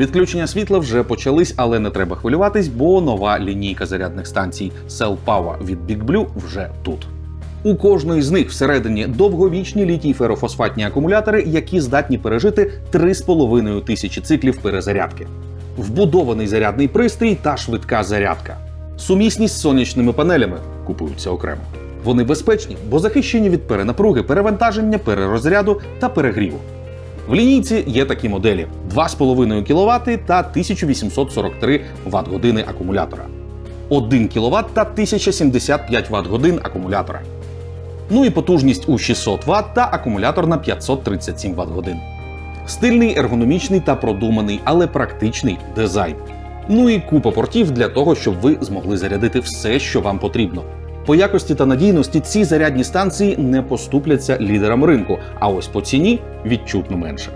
Відключення світла вже почались, але не треба хвилюватись, бо нова лінійка зарядних станцій Cell Power від Big Blue вже тут. У кожної з них всередині довговічні літій ферофосфатні акумулятори, які здатні пережити 3,5 тисячі циклів перезарядки. Вбудований зарядний пристрій та швидка зарядка. Сумісність з сонячними панелями купуються окремо. Вони безпечні, бо захищені від перенапруги, перевантаження, перерозряду та перегріву. В лінійці є такі моделі: 2,5 кВт та 1843 Вт години акумулятора, 1 кВт та 1075 Вт годин акумулятора. Ну і потужність у 600 Вт та акумулятор на 537 Вт годин. Стильний, ергономічний та продуманий, але практичний дизайн. Ну і купа портів для того, щоб ви змогли зарядити все, що вам потрібно. По якості та надійності ці зарядні станції не поступляться лідерам ринку, а ось по ціні відчутно менше.